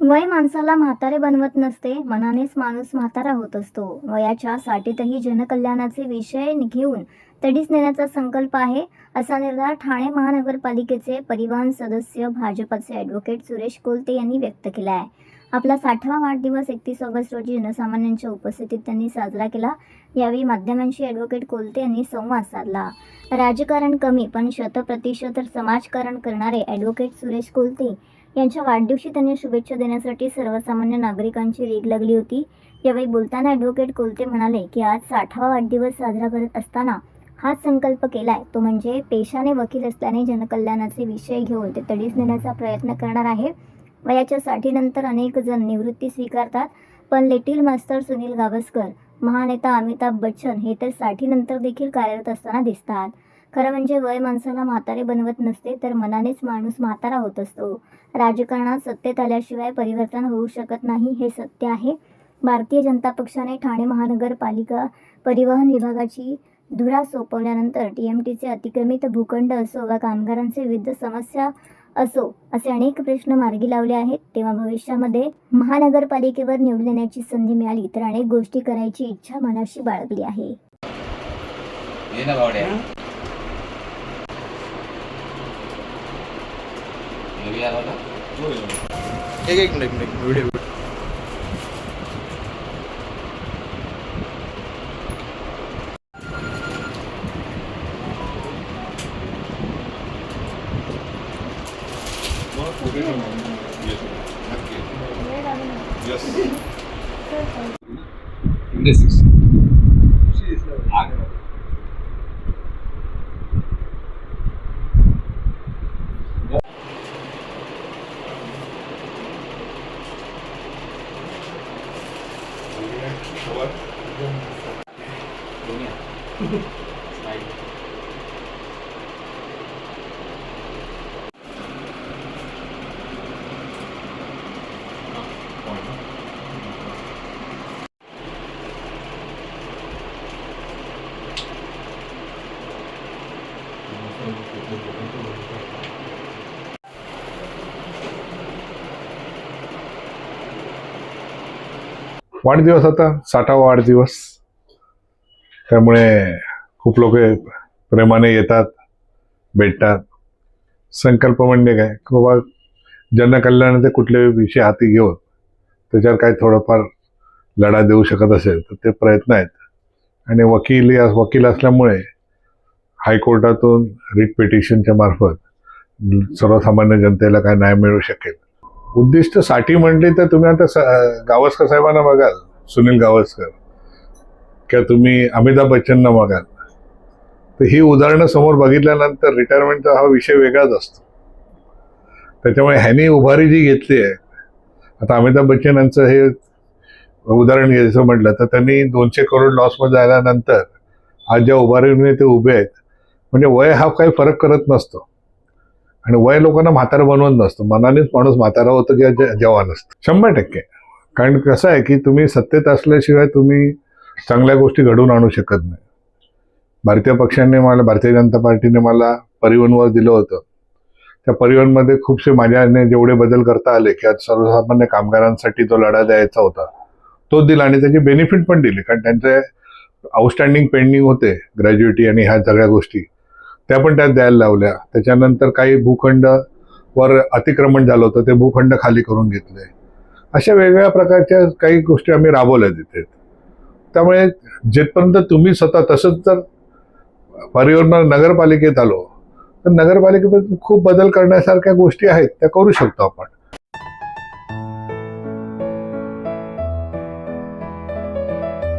वय माणसाला म्हातारे बनवत नसते मनानेच माणूस म्हातारा होत असतो. वयाच्या साठीतही जनकल्याणाचे विषय घेऊन तडीस नेण्याचा संकल्प आहे असा निर्धार ठाणे महानगरपालिकेचे परिवहन सदस्य भाजपचे ॲडव्होकेट सुरेश कोलते यांनी व्यक्त केला आहे आपला साठवा वाढदिवस एकतीस ऑगस्ट रोजी जनसामान्यांच्या उपस्थितीत त्यांनी साजरा केला. यावेळी माध्यमांशी ॲडव्होकेट कोलते यांनी संवाद साधला. राजकारण कमी पण शतप्रतिशत समाजकारण करणारे ॲडव्होकेट सुरेश कोलते यांच्या वाढदिवशी त्यांनी शुभेच्छा देण्यासाठी सर्वसामान्य नागरिकांची रेग लागली होती. यावेळी बोलताना ॲडव्होकेट कोलते म्हणाले की आज साठावा वाढदिवस साजरा करत असताना हाच संकल्प केलाय. तो म्हणजे पेशाने वकील असल्याने जनकल्याणाचे विषय घेऊन ते तडीस नेण्याचा प्रयत्न करणार आहे. वयाच्या साठीनंतर अनेक जण निवृत्ती स्वीकारतात. पण लिटिल मास्टर सुनील गावस्कर महानेता अमिताभ बच्चन हे तर साठीनंतर देखील कार्यरत असताना दिसतात. खरं म्हणजे वय माणसाला म्हातारे बनवत नसते तर मनानेच माणूस म्हातारा होत असतो. राजकारणात सत्तेत आल्याशिवाय परिवर्तन होऊ शकत नाही हे सत्य आहे. भारतीय जनता पक्षाने ठाणे महानगरपालिका परिवहन विभागाची धुरा सोपवल्यानंतर टी एम टीचे अतिक्रमित भूखंड असो वा कामगारांचे विविध समस्या असो असे अनेक प्रश्न मार्गी लावले आहेत. तेव्हा भविष्यामध्ये महानगरपालिकेवर निवडून येण्याची संधी मिळाली तर अनेक गोष्टी करायची इच्छा मनाशी बाळगली आहे. घरी आला का एक एक मिनिट मिनिट व्हिडिओ แต่ว่าเรื่องรู้เนี่ยไป वाढदिवस आता साठावा वाढदिवस. त्यामुळे खूप लोक प्रेमाने येतात भेटतात. संकल्प म्हणजे काय? की बाबा जनकल्याणाचे कुठले विषय हाती घेऊन त्याच्यावर काय थोडंफार लढा देऊ शकत असेल तर ते प्रयत्न आहेत. आणि वकील या वकील असल्यामुळे हायकोर्टातून रिट पिटिशनच्या मार्फत सर्वसामान्य जनतेला काय न्याय मिळू शकेल. उद्दिष्टसाठी म्हणली तर तुम्ही आता गावस्कर साहेबांना बघाल सुनील गावस्कर. किंवा तुम्ही अमिताभ बच्चनना बघाल. तर ही उदाहरणं समोर बघितल्यानंतर रिटायरमेंटचा हा विषय वेगळाच असतो. त्याच्यामुळे ह्यांनी उभारी जी घेतली आहे आता अमिताभ बच्चन यांचं हे उदाहरण घ्यायचं म्हटलं तर त्यांनी दोनशे करोड लॉसमध्ये आल्यानंतर आज ज्या उभारीने ते उभे आहेत म्हणजे वय हा काही फरक करत नसतो. आणि वय लोकांना म्हातारं बनवत नसतं. मनानेच माणूस म्हातारा होतं किंवा जवान असतं. शंभर टक्के. कारण कसं आहे की तुम्ही सत्तेत असल्याशिवाय तुम्ही चांगल्या गोष्टी घडवून आणू शकत नाही. भारतीय पक्षाने मला भारतीय जनता पार्टीने मला परिवहनवर दिलं होतं. त्या परिवहनमध्ये खूपसे माझ्याने जेवढे बदल करता आले की आज सर्वसामान्य कामगारांसाठी जो लढा द्यायचा होता तो दिला. आणि त्याची बेनिफिट पण दिली. कारण त्यांचे आउटस्टँडिंग पेंडिंग होते ग्रॅज्युएटी आणि ह्या सगळ्या गोष्टी. त्या पण त्यात द्यायला लावल्या. त्याच्यानंतर काही भूखंड वर अतिक्रमण झालं होतं ते भूखंड खाली करून घेतले. अशा वेगवेगळ्या प्रकारच्या काही गोष्टी आम्ही राबवल्या तिथे. त्यामुळे जिथपर्यंत तुम्ही स्वतः तसंच जर परिवहन नगरपालिकेत आलो तर नगरपालिकेपर्यंत खूप बदल करण्यासारख्या गोष्टी आहेत त्या करू शकतो आपण.